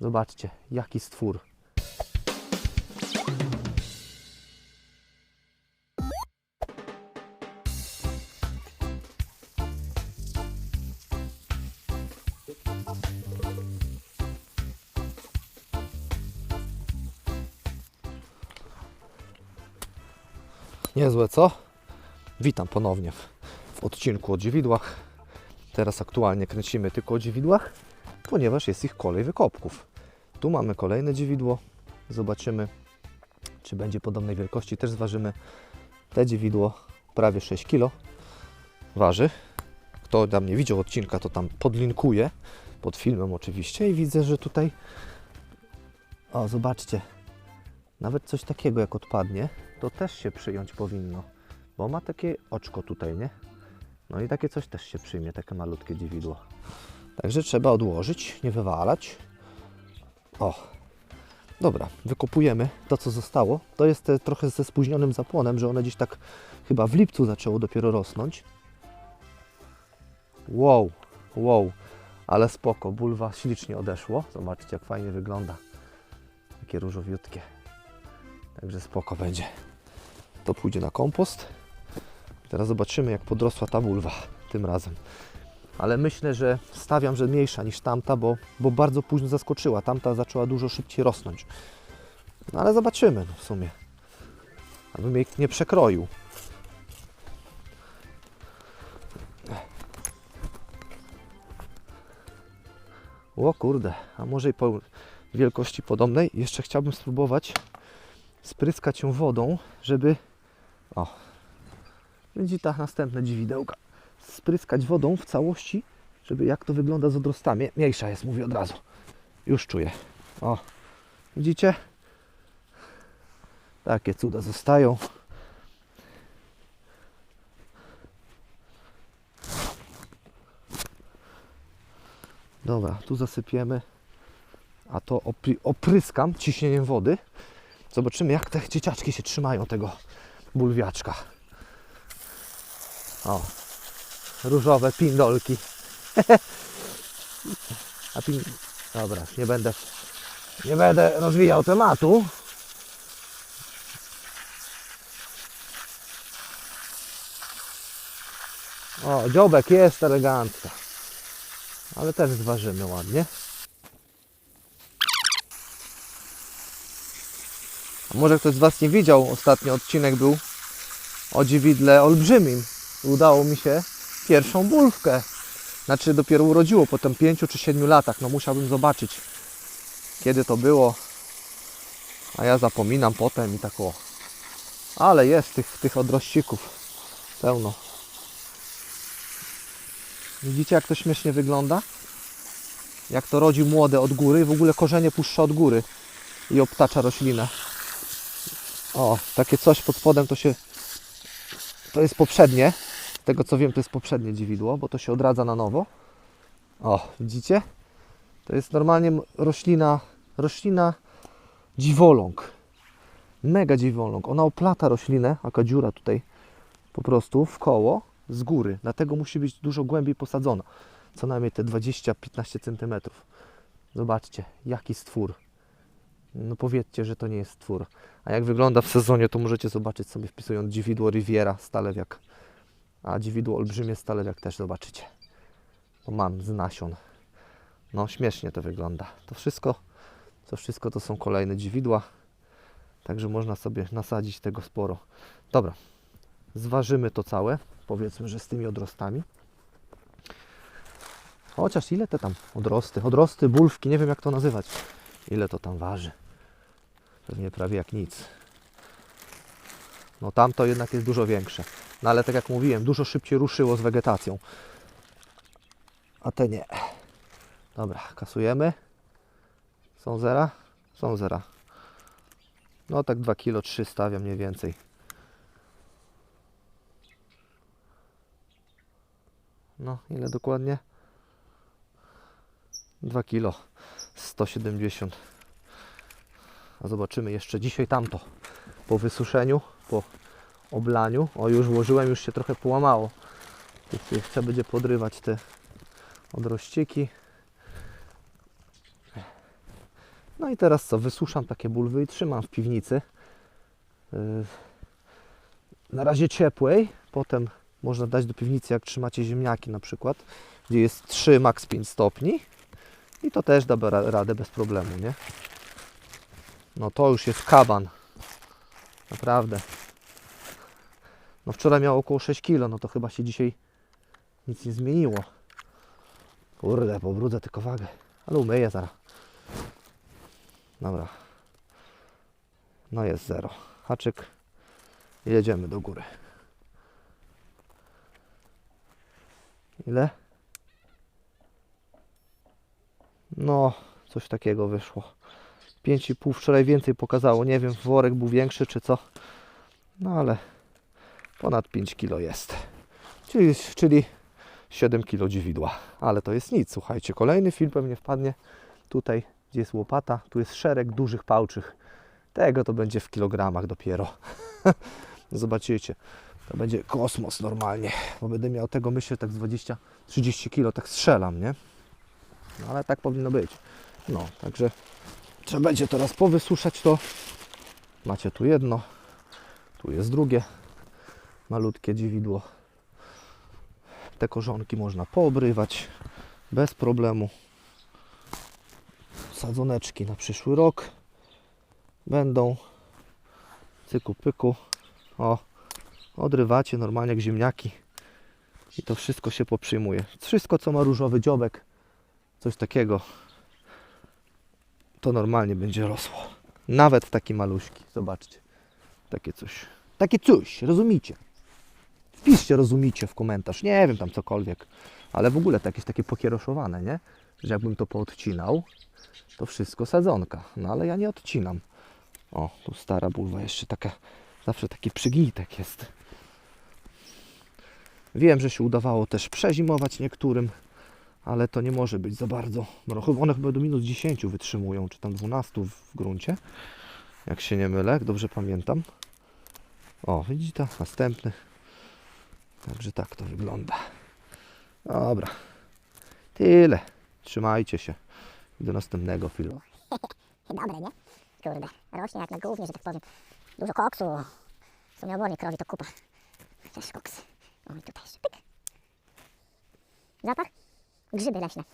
Zobaczcie, jaki stwór. Niezłe, co? Witam ponownie w, w odcinku o dziewidłach. Teraz aktualnie kręcimy tylko o dziewidłach, ponieważ jest ich kolej wykopków. Tu mamy kolejne dziewidło. Zobaczymy, czy będzie podobnej wielkości. Też zważymy. Te dziewidło prawie 6 kg waży. Kto tam nie widział odcinka, to tam podlinkuję pod filmem oczywiście i widzę, że tutaj o, zobaczcie, nawet coś takiego jak odpadnie, to też się przyjąć powinno, bo ma takie oczko tutaj, nie? No i takie coś też się przyjmie, takie malutkie dziewidło. Także trzeba odłożyć, nie wywalać. O, dobra, wykopujemy to, co zostało. To jest e, trochę ze spóźnionym zapłonem, że one gdzieś tak chyba w lipcu zaczęło dopiero rosnąć. Wow, wow, ale spoko, bulwa ślicznie odeszło. Zobaczcie, jak fajnie wygląda. Takie różowiutkie. Także spoko będzie. To pójdzie na kompost. Teraz zobaczymy, jak podrosła ta bulwa tym razem. Ale myślę, że stawiam, że mniejsza niż tamta, bo, bo bardzo późno zaskoczyła. Tamta zaczęła dużo szybciej rosnąć. No ale zobaczymy no, w sumie. Abym jej nie przekroił. O kurde, a może i po wielkości podobnej. Jeszcze chciałbym spróbować spryskać ją wodą, żeby... O, będzie ta następne dziwidełka. Spryskać wodą w całości, żeby jak to wygląda z odrostami. Mniejsza jest, mówię od razu. Już czuję. O, widzicie? Takie cuda zostają. Dobra, tu zasypiemy, a to opry- opryskam ciśnieniem wody. Zobaczymy, jak te dzieciaczki się trzymają tego bulwiaczka. O, różowe pindolki. A pin... Dobra, nie będę, nie będę rozwijał tematu. O, dziobek jest elegancko. Ale też zważymy ładnie. Może ktoś z Was nie widział, ostatni odcinek był o dziewidle olbrzymim. Udało mi się pierwszą bulwkę. Znaczy dopiero urodziło po tym 5 czy 7 latach. No musiałbym zobaczyć kiedy to było. A ja zapominam potem i tak o. Ale jest tych, tych odrościków pełno. Widzicie jak to śmiesznie wygląda? Jak to rodzi młode od góry, w ogóle korzenie puszcza od góry i obtacza roślinę. O, takie coś pod spodem to się. To jest poprzednie. Tego co wiem, to jest poprzednie dziwidło, bo to się odradza na nowo. O, widzicie? To jest normalnie roślina, roślina dziwoląg. Mega dziwoląg. Ona oplata roślinę, jaka dziura tutaj po prostu w koło z góry. Dlatego musi być dużo głębiej posadzona. Co najmniej te 20-15 cm. Zobaczcie, jaki stwór. No powiedzcie, że to nie jest stwór. A jak wygląda w sezonie, to możecie zobaczyć sobie wpisując dziwidło Riviera Stalewiak. A dziwidło olbrzymie Stalewiak też zobaczycie. Bo mam z nasion. No śmiesznie to wygląda. To wszystko, to wszystko to są kolejne dziwidła. Także można sobie nasadzić tego sporo. Dobra, zważymy to całe. Powiedzmy, że z tymi odrostami. Chociaż ile te tam odrosty? Odrosty, bulwki, nie wiem jak to nazywać. Ile to tam waży? Pewnie prawie jak nic. No tamto jednak jest dużo większe. No ale tak jak mówiłem, dużo szybciej ruszyło z wegetacją. A te nie. Dobra, kasujemy. Są zera? Są zera. No tak 2 kg 3 stawiam mniej więcej. No, ile dokładnie? 2 kg 170. A zobaczymy jeszcze dzisiaj tamto. Po wysuszeniu, po oblaniu. O, już włożyłem, już się trochę połamało. Tutaj Chcę będzie podrywać te odrościki. No i teraz co, wysuszam takie bulwy i trzymam w piwnicy. Yy, Na razie ciepłej, potem można dać do piwnicy, jak trzymacie ziemniaki na przykład, gdzie jest 3, max 5 stopni. I to też da ra- radę bez problemu, nie? No to już jest kaban. Naprawdę. No wczoraj miał około 6 kg, no to chyba się dzisiaj nic nie zmieniło. Kurde, pobrudzę tylko wagę. Ale umyję zaraz. Dobra. No jest zero. Haczyk. Jedziemy do góry. Ile? No, coś takiego wyszło. 5,5 wczoraj więcej pokazało. Nie wiem, worek był większy czy co. No ale ponad 5 kg jest. Czyli, czyli 7 kg dziwidła. Ale to jest nic. Słuchajcie, kolejny film pewnie wpadnie tutaj, gdzie jest łopata. Tu jest szereg dużych pałczych. Tego to będzie w kilogramach dopiero. Zobaczycie. To będzie kosmos normalnie. Bo będę miał tego, myślę, tak z 20-30 kg. Tak strzelam, nie? No ale tak powinno być. No, także trzeba będzie teraz powysuszać to. Macie tu jedno, tu jest drugie malutkie dziwidło. Te korzonki można poobrywać bez problemu. Sadzoneczki na przyszły rok będą cyku pyku. O, odrywacie normalnie jak ziemniaki i to wszystko się poprzyjmuje. Wszystko co ma różowy dziobek, coś takiego, to normalnie będzie rosło. Nawet takie maluśki, zobaczcie. Takie coś. Takie coś, rozumicie? Wpiszcie rozumicie w komentarz. Nie wiem, tam cokolwiek. Ale w ogóle to jakieś takie pokieroszowane, nie? Że jakbym to poodcinał, to wszystko sadzonka. No ale ja nie odcinam. O, tu stara bulwa jeszcze taka, zawsze taki przygnitek jest. Wiem, że się udawało też przezimować niektórym, ale to nie może być za bardzo. No, one chyba do minus 10 wytrzymują, czy tam 12 w gruncie. Jak się nie mylę, dobrze pamiętam. O, widzicie, następny. Także tak to wygląda. Dobra. Tyle. Trzymajcie się. Do następnego filmu. Dobre, nie? Kurde, rośnie jak na głównie, że tak powiem. Dużo koksu. W sumie obornie krowi to kupa. Też koksy. O i tutaj pyk. Zapach? Grzyby leśne.